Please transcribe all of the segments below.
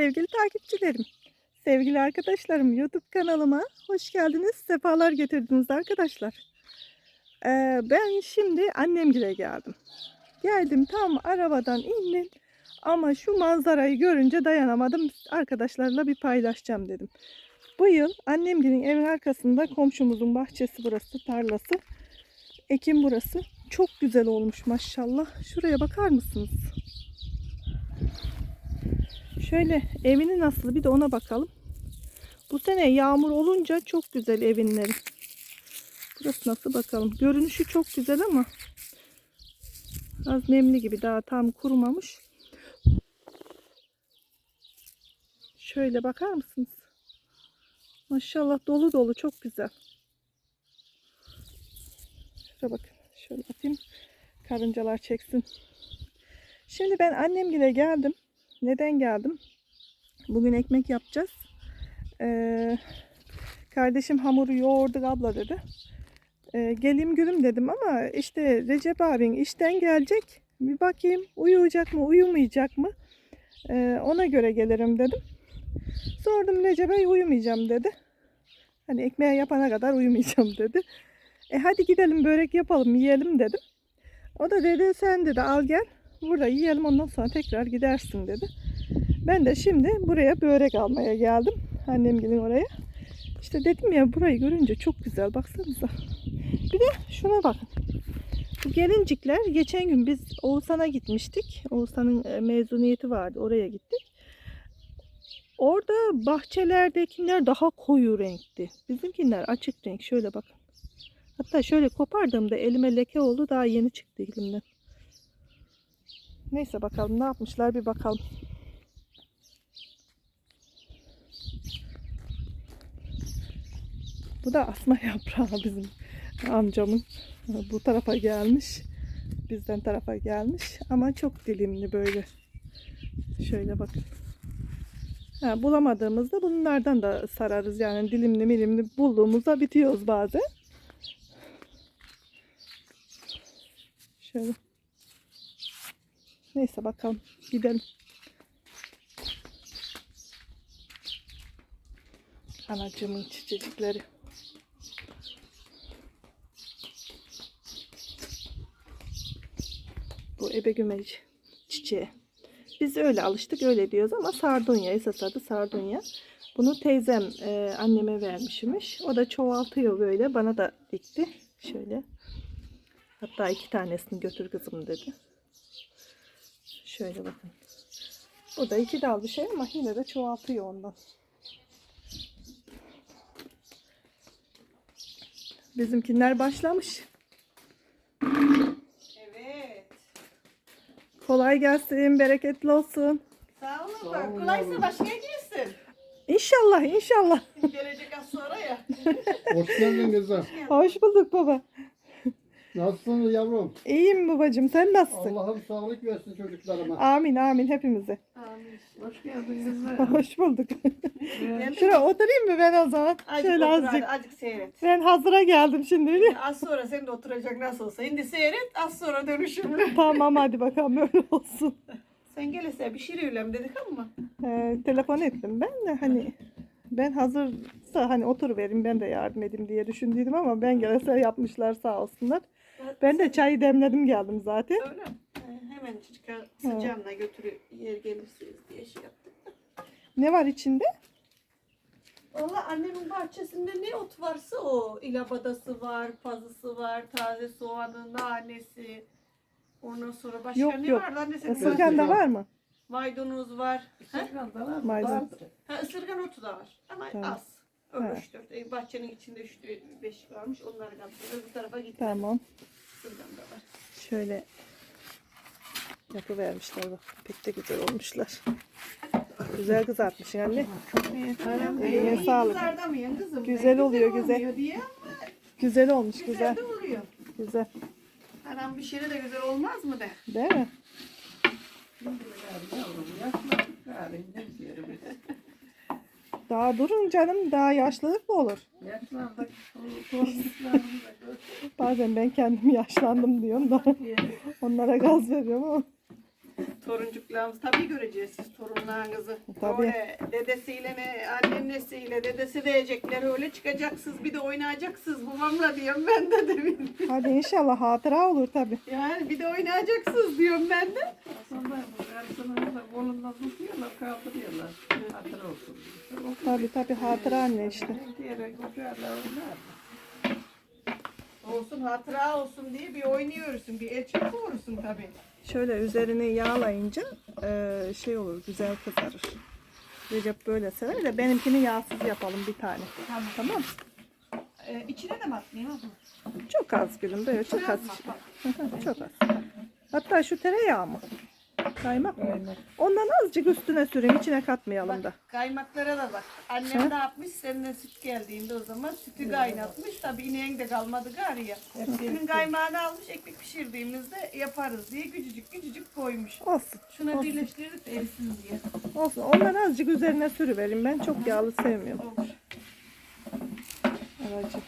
sevgili takipçilerim, sevgili arkadaşlarım YouTube kanalıma hoş geldiniz, sefalar getirdiniz arkadaşlar. Ee, ben şimdi annemgile geldim. Geldim tam arabadan indim ama şu manzarayı görünce dayanamadım. Arkadaşlarla bir paylaşacağım dedim. Bu yıl annemgilin evin arkasında komşumuzun bahçesi burası, tarlası. Ekim burası. Çok güzel olmuş maşallah. Şuraya bakar mısınız? Şöyle evini nasıl bir de ona bakalım. Bu sene yağmur olunca çok güzel evinleri. Burası nasıl bakalım. Görünüşü çok güzel ama az nemli gibi daha tam kurumamış. Şöyle bakar mısınız? Maşallah dolu dolu çok güzel. Şuraya bakın. Şöyle atayım. Karıncalar çeksin. Şimdi ben annemgile geldim. Neden geldim? Bugün ekmek yapacağız. Ee, kardeşim hamuru yoğurdu abla dedi. Ee, geleyim gülüm dedim ama işte Recep abin işten gelecek. Bir bakayım uyuyacak mı uyumayacak mı? Ee, ona göre gelirim dedim. Sordum Recep'e uyumayacağım dedi. Hani ekmeği yapana kadar uyumayacağım dedi. E hadi gidelim börek yapalım yiyelim dedim. O da dedi sen dedi al gel burada yiyelim ondan sonra tekrar gidersin dedi. Ben de şimdi buraya börek almaya geldim. Annem gelin oraya. İşte dedim ya burayı görünce çok güzel baksanıza. Bir de şuna bakın. Bu gelincikler geçen gün biz Oğuzhan'a gitmiştik. Oğuzhan'ın e, mezuniyeti vardı oraya gittik. Orada bahçelerdekiler daha koyu renkti. Bizimkiler açık renk. Şöyle bakın. Hatta şöyle kopardığımda elime leke oldu. Daha yeni çıktı elimden. Neyse bakalım ne yapmışlar bir bakalım. Bu da asma yaprağı bizim amcamın. Bu tarafa gelmiş. Bizden tarafa gelmiş. Ama çok dilimli böyle. Şöyle bakın. Ha, bulamadığımızda bunlardan da sararız. Yani dilimli milimli bulduğumuzda bitiyoruz bazen. Şöyle. Neyse bakalım. Gidelim. Anacığımın çiçekleri. Bu ebe gümeci çiçeği. Biz öyle alıştık öyle diyoruz ama sardunya esas adı sardunya. Bunu teyzem e, anneme vermişmiş. O da çoğaltıyor böyle. Bana da dikti. Şöyle. Hatta iki tanesini götür kızım dedi. Şöyle bakın. Bu da iki dal bir şey ama yine de çoğaltıyor ondan. Bizimkiler başlamış. Evet. Kolay gelsin, bereketli olsun. Sağ olun. Sağ Kolaysa başka girsin. İnşallah, inşallah. Gelecek az sonra ya. Hoş geldin kızım. Hoş bulduk baba. Nasılsın yavrum? İyiyim babacığım, sen nasılsın? Allah'ım sağlık versin çocuklarıma. Amin, amin hepimize. Hoş geldiniz. Hoş bulduk. Şuraya oturayım mı ben o zaman? Azıcık Şöyle otur, azıcık. hadi, azıcık seyret. Ben hazıra geldim şimdi. biliyor musun? Az sonra sen de oturacak nasıl olsa. Şimdi seyret az sonra dönüşümlü. tamam hadi bakalım öyle olsun. Sen gelirse bir şey öylem dedik ama. Ee, telefon ettim ben de hani ben hazırsa hani otur verin ben de yardım edeyim diye düşündüydüm ama ben gelirse yapmışlar sağ olsunlar. Ben de çayı demledim geldim zaten. Öyle mi? Hemen çıkar sıcağına götürüp yer gelirsiniz diye şey yaptık. Ne var içinde? Valla annemin bahçesinde ne ot varsa o. İlabadası var, pazısı var, taze soğanı, nanesi. Ondan sonra başka Yok, ne yok. vardı anne senin Isırgan da var mı? Maydanoz var. Ha? Maydanoz. Ha, ısırgan otu da var. Ama Tamam. az. Öyle üç dört. E, bahçenin içinde üç beş varmış. Onları da öbür tarafa gitti. Tamam. Isırgan da var. Şöyle yapıvermişler bak. Pek de güzel olmuşlar. Güzel kızartmışsın anne. Eline İyi sağlık. kızartamıyorsun kızım. Güzel Ne oluyor, güzel. Diye. Güzel olmuş Güzel güzel. de oluyor. Güzel. Anam bir şeyle de güzel olmaz mı de? Değil mi? Daha durun canım. Daha yaşlılık mı olur? Bazen ben kendim yaşlandım diyorum da onlara gaz veriyorum ama Toruncuklarımız tabii göreceğiz siz torunlarınızı. Tabii. Öyle dedesiyle ne annesiyle dedesi diyecekler öyle çıkacaksınız bir de oynayacaksınız babamla diyorum ben de demin. Hadi inşallah hatıra olur tabi. Yani bir de oynayacaksınız diyorum ben de. Karşısını da kolundan tutuyorlar kaldırıyorlar. Olsun. Hatıra anne işte. Diyerek oturarlar onlar. Olsun hatıra olsun diye bir oynuyorsun. Bir elçik olursun tabii. Şöyle üzerini yağlayınca eee, şey olur güzel kızarır. Recep böyle sever de benimkini yağsız yapalım bir tane. Tamam. Tamam. Ee, içine de mi atmayayım abla? Çok az gülüm böyle çok az. Çok az. Hatta şu tereyağı mı? Kaymak mı? Ondan azıcık üstüne süreyim içine katmayalım da. Bak kaymaklara da bak. Annem Ha? ne yapmış? Seninle süt geldiğinde o zaman sütü kaynatmış. Tabii ineğin de kalmadı gari ya. Sütünün kaymağını almış ekmek pişirdiğimizde yaparız diye küçücük küçücük koymuş. Olsun. Şuna Olsun. birleştiririz erisin diye. Olsun. Ondan azıcık üzerine sürüverin. Ben çok yağlı sevmiyorum. Olur. Aracı.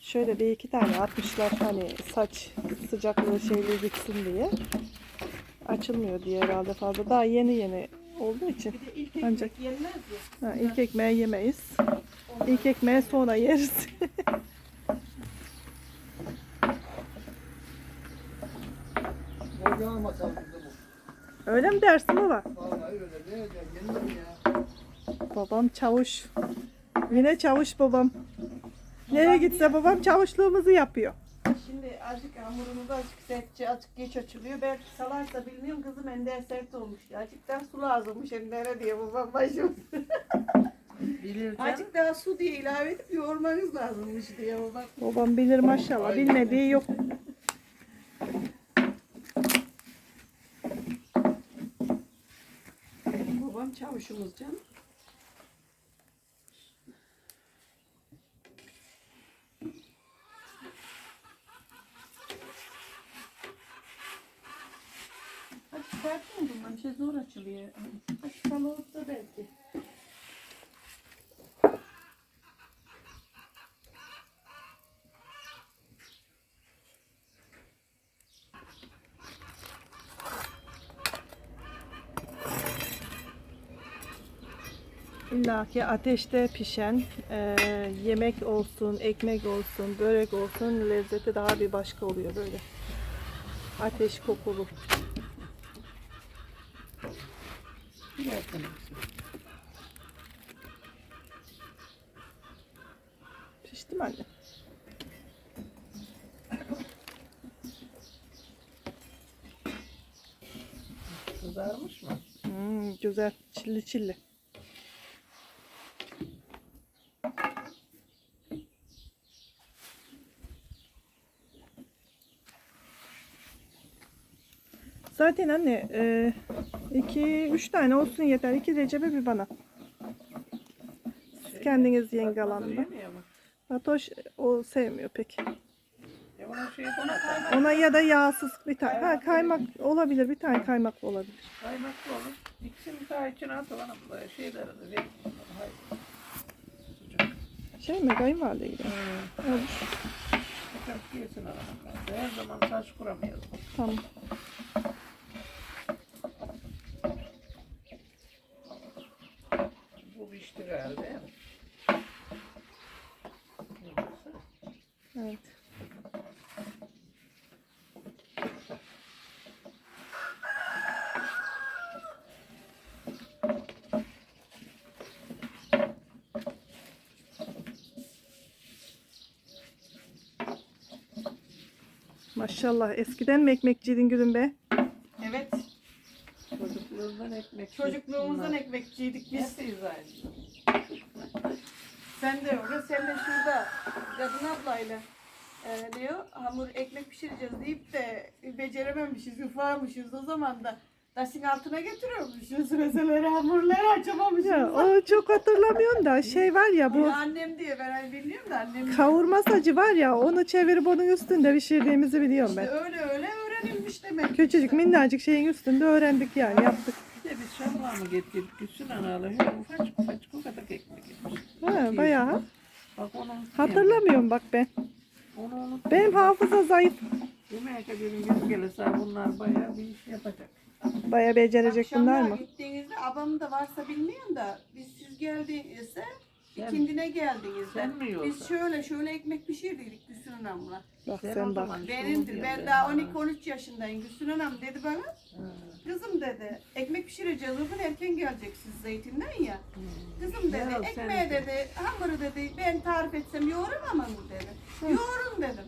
Şöyle bir iki tane atmışlar hani saç sıcaklığı şeyliği gitsin diye. Açılmıyor diye herhalde fazla. Daha yeni yeni olduğu için. Bir de ilk ekmek Ancak- yenmez ya. Ha, ilk ekmeği yemeyiz. İlk ekmeği sonra yeriz. Öyle mi dersin baba? Vallahi öyle. Ne edeceğim? Yenir mi ya? Babam çavuş. Yine çavuş babam. Nereye gitse babam çavuşluğumuzu yapıyor. Azıcık hamurumuz azıcık sertçe azıcık geç açılıyor. Belki salarsa bilmiyorum kızım ender sert olmuş. ya. Azıcık daha su lazımmış endere diye babam başım. Azıcık daha su diye ilave edip yoğurmanız lazımmış diye babam. Babam bilir maşallah. Bilmediği yok. Babam çavuşumuz canım. Azıcık sert mi bundan? Şey zor açılıyor. Salıp da belki. İlla ki ateşte pişen e, yemek olsun, ekmek olsun, börek olsun lezzeti daha bir başka oluyor böyle. Ateş kokulu. Pişti mi anne? Kızarmış mı? Hmm, güzel. Çilli çilli. Zaten anne e, iki, üç tane olsun yeter. İki Recep'e bir bana. Siz kendiniz kalanını. Fatoş o sevmiyor pek. E ona ya da yağsız bir tane. Ha kaymak olabilir. Bir tane kaymak olabilir. Kaymaklı olur. İkisini daha içine atalım. Hayır. Sıcak. Şey mi kayınvalide gibi. Olur. Her zaman saç kuramayalım. Tamam. Bu pişti galiba değil mi? Evet. Maşallah eskiden mi ekmekçiydin gülüm be? Evet. Çocukluğundan ekmek. Çocukluğumuzdan ekmekçiydik biz. Sen de öyle. Sen de şurada kadın ablayla e, diyor hamur ekmek pişireceğiz deyip de becerememişiz, ufamışız o zaman da taşın altına getiriyormuşuz mezeleri, hamurları açamamışız. Ya o çok hatırlamıyorum da şey var ya bu Bu annem diye ben hani bilmiyorum da annem kavurma sacı var ya onu çevirip onun üstünde pişirdiğimizi biliyorum işte ben. öyle öyle öğrenilmiş demek. Küçücük minnacık şeyin üstünde öğrendik yani yaptık. Bir de biz şamlamı getirdik. Gülsün analı. Ufacık ufacık o kadar ekmek yemiş. Ha, bayağı Bak onu hatırlamıyorum bak ben. Onu unut. Benim hafıza zayıf. Yemeğe bir gün gelirse bunlar bayağı bir iş yapacak. Baya becerecek bunlar Akşamlar mı? gittiğinizde abam da varsa bilmiyorum da biz siz geldiğinizde ikindine geldiğinizde Sen mi biz şöyle şöyle ekmek pişirdik Gülsün Hanım'la. Bak Sen bak. zaman Benimdir. Ben daha ben- 12-13 yaşındayım. Gülsün Hanım dedi bana. Kızım dedi ekmek pişireceğiz. Bugün erken geleceksiniz zeytinden ya. Kızım dedi Ya sen- ekmeğe dedi hamuru dedi ben tarif etsem yoğuramam mı dedi. Yoğurun dedim.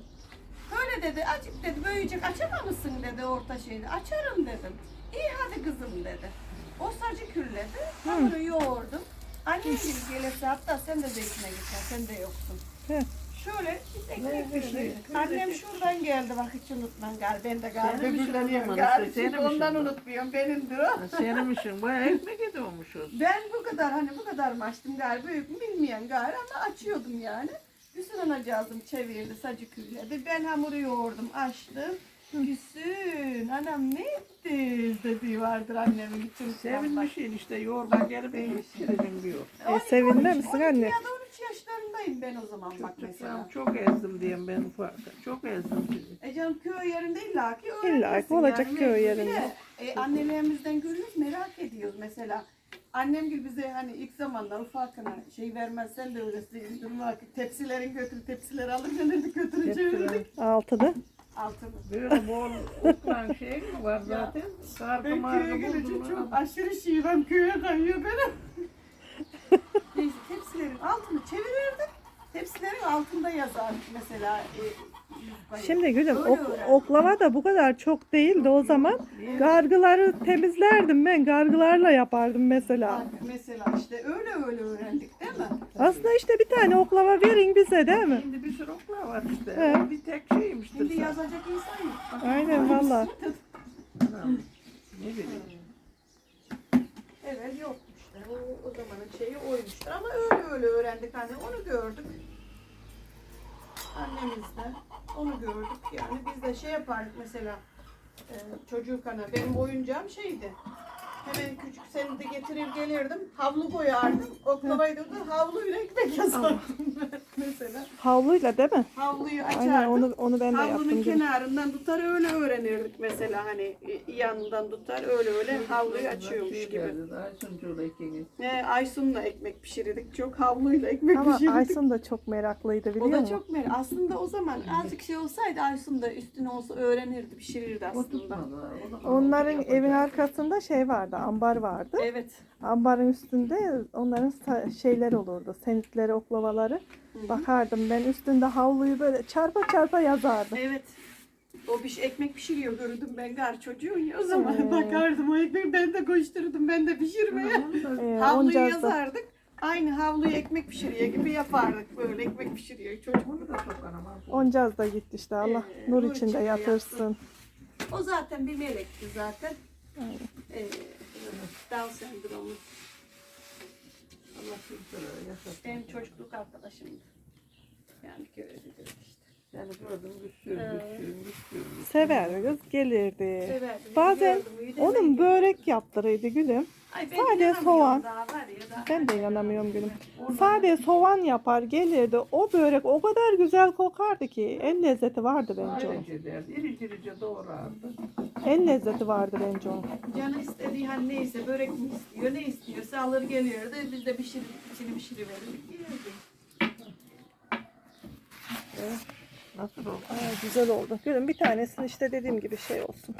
Öyle dedi acık dedi büyüyecek açamamışsın dedi orta şeyde. Açarım dedim. İyi hadi kızım dedi. O sacı külledi. Hamuru yoğurdum. Annem gibi gelirse hatta sen de zeytine gitsen sen de yoksun. Şöyle biz ekmek pişirdik. Annem şuradan geldi bak hiç unutmam galiba. Ben de galiba olmadı, galiba. ondan unutmuyorum benimdir o. Senin işin bayağı ekmek ediyormuşuz. Ben bu kadar hani bu kadar mı açtım galiba büyük mü bilmeyen galiba ama açıyordum yani. Güsün anacığım çevirdi sacı külledi. Ben hamuru yoğurdum açtım. Güsün anam ne etti dediği vardır annemin için. Sevinmişsin işte yorgan gelip ekmek pişireceksin diyor. E, sevinme misin anne? Ya da 13 yaşlarındayım ben o zaman bak Çok, mesela. çok ezdim diyeyim ben ufakta. Çok ezdim sizi. E canım köy yerinde illaki İllaki öğrenirsin olacak yani. köy yerinde. de, E, annelerimizden görüyoruz merak ediyoruz mesela. Annem gibi bize hani ilk zamanlar ufakına şey vermezsen de öğretsin. Durma tepsilerin götür tepsileri alır gelirdik götüreceğirdik. Altıda. Altını. Böyle bol oklan şey mi var zaten? Sargı Ben köye margı gelince buldum. çok aşırı şiirem köye kayıyor benim. Neyse tepsilerin altını çevirirdik. Tepsilerin altında yazardık mesela. E. Şimdi gülüm ok- oklava da bu kadar çok değildi o zaman. Gargıları temizlerdim ben. Gargılarla yapardım mesela. Mesela işte öyle öyle öğrendik değil mi? Aslında işte bir tane oklava verin bize değil mi? Şimdi bir sürü okla var işte. He. Bir tek şeymiştir. Şimdi yazacak insan yok. Bak, Aynen valla. Ne bileyim. Evet yokmuş işte. O, o zamanın şeyi oymuştur. Ama öyle öyle öğrendik hani onu gördük. Annemizde onu gördük yani biz de şey yapardık mesela e, çocuk ana benim oyuncağım şeydi. Hemen küçük seni de getirir gelirdim. Havlu koyardım. Oklavayı da havluyla ekmek yazardım mesela. Havluyla değil mi? Havluyu açardım. Aynen onu onu ben de Havlunun yaptım. gülüm. kenarından tutar öyle öğrenirdik mesela hani yanından tutar öyle öyle havluyu açıyormuş Şey gibi. ikiniz. Ee, Aysun'la ekmek pişirirdik. Çok havluyla ekmek Ama pişirirdik. Aysun da çok meraklıydı o biliyor da musun? çok merak. Aslında o zaman azıcık şey olsaydı Aysun da üstüne olsa öğrenirdi, pişirirdi O aslında. o Onların evin arkasında şey vardı, ambar vardı. Evet. Ambarın üstünde onların şeyler olurdu, senitleri, oklavaları. Bakardım ben üstünde havluyu böyle çarpa çarpa yazardım. Evet. O bir şey, ekmek pişiriyor gördüm ben gar çocuğun ya. O zaman Hmm. bakardım o ekmeği ben de koşturdum ben de pişirmeye. Ee, Havluyu yazardık. Aynı havluyu ekmek pişiriyor gibi yapardık böyle ekmek pişiriyor çocuk. Onu da çok anamam. Oncaz da gitti işte Allah Ee, nur nur içinde içinde yatırsın. O zaten bir melekti zaten. Ee, Down sendromu. Benim çocukluk arkadaşımdı. Yani köyde. Seni gördüm güçlüyüm, güçlüyüm, güçlüyüm. Severdi kız gelirdi. Severdim. Bazen Gördüm, Onun börek yaptırıydı gülüm. Ay, ben sadece inanamıyorum soğan. daha var ya, daha Ben de inanamıyorum gülüm. Sade soğan yapar gelirdi. O börek o kadar güzel kokardı ki. El lezzeti vardı bence onun. Derdi, irice irice doğrardı. El lezzeti vardı bence onun. Canı istediği hani neyse börek mi istiyor ne istiyorsa alır geliyordu. Biz de pişirip içini pişiriverirdik. Yerdik. Nasıl oldu? Aa, güzel oldu. Gülüm bir tanesini işte dediğim gibi şey olsun.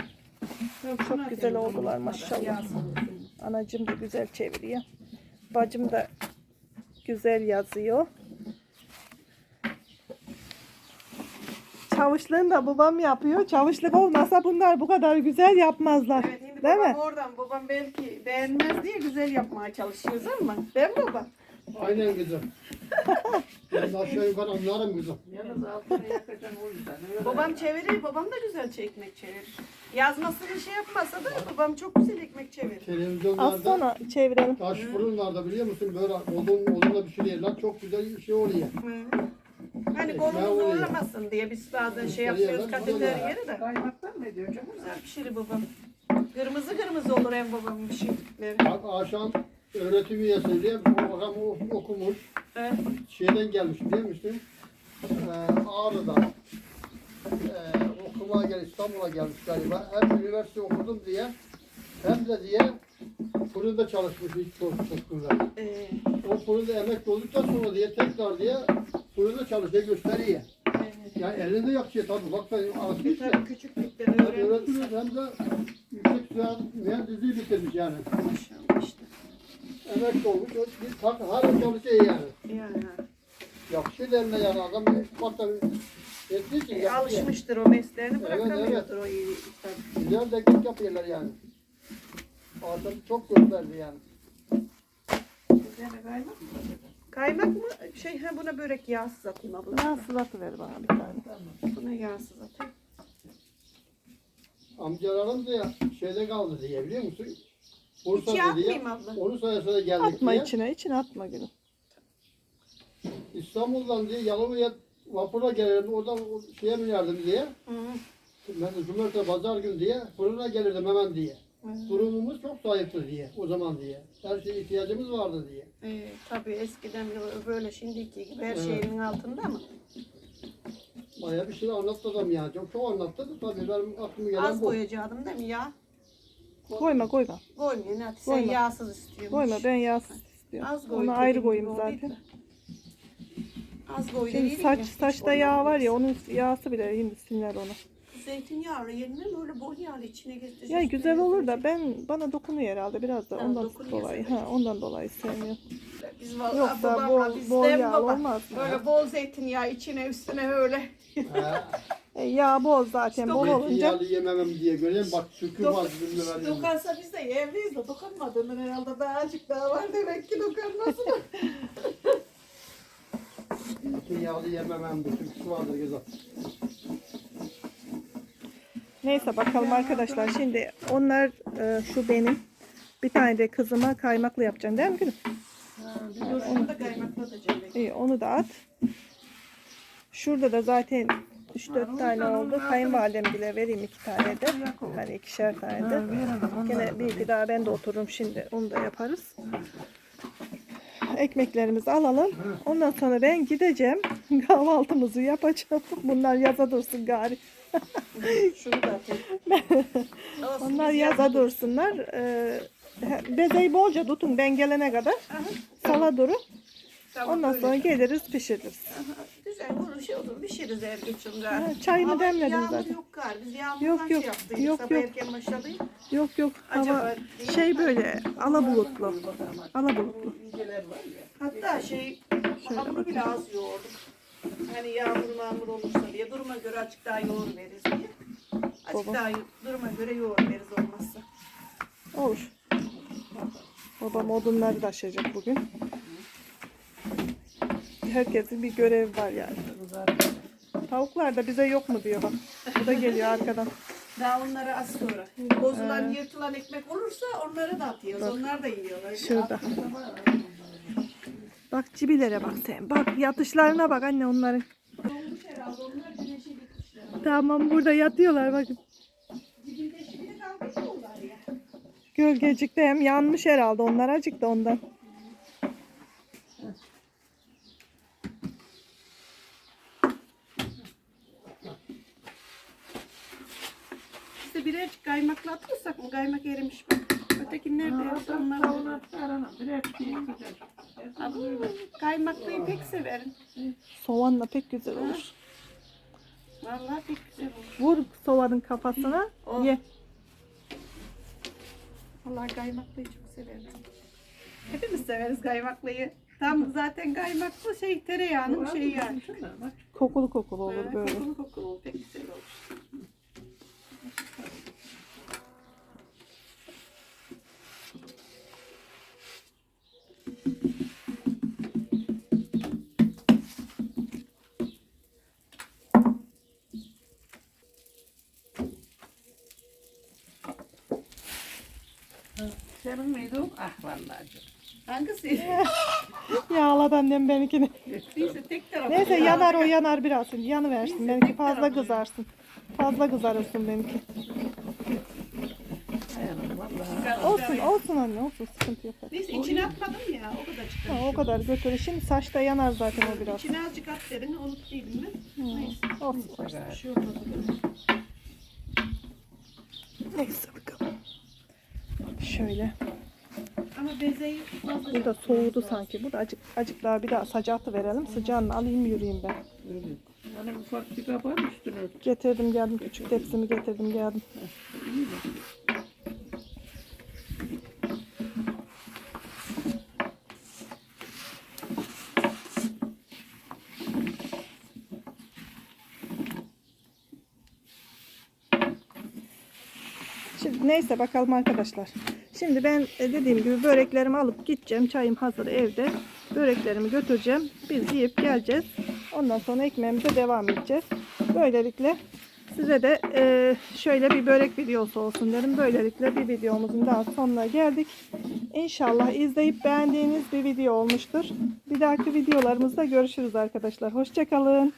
Çok güzel oldular maşallah. Anacım da güzel çeviriyor. Bacım da güzel yazıyor. Çavuşluğunu da babam yapıyor. Çavuşluk olmasa bunlar bu kadar güzel yapmazlar. Evet şimdi Değil babam mi? oradan babam belki beğenmez diye güzel yapmaya çalışıyoruz ama değil mi baba? Aynen kızım. Ben aşağı yukarı anlarım kızım. Yalnız altını yakacaksın o yüzden. Öyle. Babam çevirir, babam da güzel ekmek çevirir. Yazmasını şey yapmasa da babam çok güzel ekmek çevirir. Televizyonlarda sonra çevirelim. taş fırınlarda biliyor musun böyle odun odunla pişiriyorlar. Çok güzel şey oluyor. Hı. Hani kolunu oluyor. zorlamasın diye biz bazen şey yapıyoruz kateter oluyor. yeri de. Kaymaktan ne diyor canım? Güzel pişirir babam. Kırmızı kırmızı olur en babamın pişirdikleri. Bak Aşan öğretim üyesi diye o- okumuş. Evet. Şeyden gelmiş biliyor musun? Ee, Ağrı'dan. Ee, okumaya gel İstanbul'a gelmiş galiba. Hem üniversite okudum diye hem de diye fırında çalışmış ilk çocukluğunda. Ee, O fırında emekli olduktan sonra diye tekrar diye fırında çalışıyor gösteriyor. evet. Yani elinde yakıyor tabii. Bak ben ya. tabii küçüklükten Hem öğrendim. öğretmiş hem de yüksek mühendisliği bitirmiş yani. Maşallah. Emekli olmuş. Bir tak hala çalışıyor yani. Yani. Yakışıyor eline yani adam. Bak tabii. Ettiği için E, alışmıştır o mesleğini Evet, bırakamıyordur o iyi. Tabii. Güzel teknik yapıyorlar yani. Adam çok gösterdi yani. Kaymak mı? Şey ha buna börek yağsız atayım abla. Nasıl atıver bana bir tane. Buna yağsız atayım. Amcalarım da ya şeyde kaldı diye biliyor musun? Hiç Bursa'da diye. yapmayayım abla. Onun sayesinde geldik Atma diye. içine, içine atma gülüm. İstanbul'dan diye Yalova'ya vapura gelirdim. Oradan şeye binerdim diye. Hı. Ben de cumartesi pazar günü diye fırına gelirdim hemen diye. Hı. Durumumuz çok zayıftı diye o zaman diye. Her şeye ihtiyacımız vardı diye. Ee, tabii eskiden böyle şimdiki gibi her Evet. şeyin altında mı? Bayağı bir şey anlattı adam yani. Çok, çok anlattı da tabii benim aklıma gelen Az bu. koyacaktım değil mi ya? Koyma koyma. Koymuyor Nati sen Koyma. yağsız istiyormuş. Koyma ben yağsız istiyorum. Az koy Onu dediğim ayrı gibi koyayım oldu zaten. da. Az koy Şimdi saç ya. saçta yağ var ya onun yağsı bile şimdi sinir ona. Zeytinyağlı yenmez mi? Öyle bol yağlı içine getireceğiz. Ya güzel olur da ben bana dokunuyor herhalde biraz da Ha, ondan dokunuyor dolayı. Ha ondan dolayı sevmiyorum. Biz vallahi Yoksa babamla bol, biz bol dem yağ baba. olmaz mı? Böyle bol zeytinyağı içine üstüne öyle. E, yağ bol zaten bol olunca. Zeytinyağlı yememem diye göreyim bak Dok- var verdim. Dokansa biz de evliyiz de dokunmadığından herhalde daha azıcık daha var demek ki dokunmasın. Zeytinyağlı yememem de şükür vardır güzel. Neyse bakalım arkadaşlar. Şimdi onlar e, şu benim. Bir tane de kızıma kaymaklı yapacağım değil mi gülüm? Dur şunu da kaymaklatacağım. İyi onu da at. Şurada da zaten 3-4 tane oldu. Kayınvalidem bile vereyim iki tane de. Hani ikişer tane de. Gene bir iki daha ben de otururum şimdi. Onu da yaparız. Ekmeklerimizi alalım. Ondan sonra ben gideceğim. Kahvaltımızı yapacağım. Bunlar yaza dursun gari. Şunu da Onlar yaza dursunlar. Ee, bezeyi bolca tutun ben gelene kadar. Sala durun. Tamam, Ondan öyle. sonra geliriz pişiririz. Aha, Güzel olur şey olur pişiriz ev geçim Ha, çayını Hava demledim yağmur zaten. yok gari. Biz yağmurdan Yok, yok, şey yaptık. yok, Sabah yok. erken başladık. Yok yok Acaba hava değil şey mi? böyle ala bulutlu. Ala bulutlu. İnceler var ya. Hatta şey hamuru bile az yoğurduk. Hani yağmur mağmur olursa diye duruma göre açık daha yoğur veririz diye. Açık Baba. daha duruma göre yoğur veririz olmazsa. Olur. Babam odunları taşıyacak bugün. Herkesin bir görevi var yani. Tavuklar da bize yok mu diyor bak. Bu da geliyor arkadan. Daha onları az sonra. Bozulan yırtılan ekmek olursa onları da atıyoruz. Bak. Onlar da yiyorlar. Şurada. Bak cibilere bak sen. Bak yatışlarına bak anne onların. Olmuş herhalde. Onlar güneşe gitmişler. Tamam burada yatıyorlar bakın. Gölgecikte hem yanmış herhalde onlar acıktı ondan. İşte birazcık kaymakla atırsak bu kaymak erimiş bak. Öteki nerede onlar? Şey güzel. Abi, Kaymaklıyı pek severim. Soğanla pek güzel olur. Vallahi pek güzel olur. Vur soğanın kafasına Oh. ye. Vallahi kaymaklıyı çok severim. Hepimiz severiz kaymaklıyı. Tam zaten kaymaklı şey tereyağının şeyi yani. Kokulu kokulu olur Ha, böyle. Kokulu kokulu olur, pek güzel olur. senin miydi o? Ah vallahi canım. Hangisi? Yağladı annem benimkini. Neyse tek tarafı. Neyse yanar o yanar biraz. Yanı versin. Benimki fazla kızarsın. Fazla kızarırsın benimki. Olsun olsun anne olsun sıkıntı yok. Neyse içine atmadım ya o kadar çıkar. Ha, o kadar götürür. Şimdi saçta yanar zaten o biraz. İçine azıcık at derin unuttuydım ben. Neyse. Olsun. Bir şey olmadı. Neyse bakalım. Şöyle. Burada soğudu sanki. Burada acık, acık daha bir daha sıcağı verelim. Sıcağını alayım yürüyeyim ben. Hani ufak bir kabar üstüne ört. Getirdim geldim. Küçük tepsimi getirdim geldim. İyi. Şimdi neyse bakalım arkadaşlar. Şimdi ben e, dediğim gibi böreklerimi alıp gideceğim. Çayım hazır evde. Böreklerimi götüreceğim. Biz yiyip geleceğiz. Ondan sonra ekmeğimize devam edeceğiz. Böylelikle size de e, şöyle bir börek videosu olsun dedim. Böylelikle bir videomuzun daha sonuna geldik. İnşallah izleyip beğendiğiniz bir video olmuştur. Bir dahaki videolarımızda görüşürüz arkadaşlar. Hoşçakalın.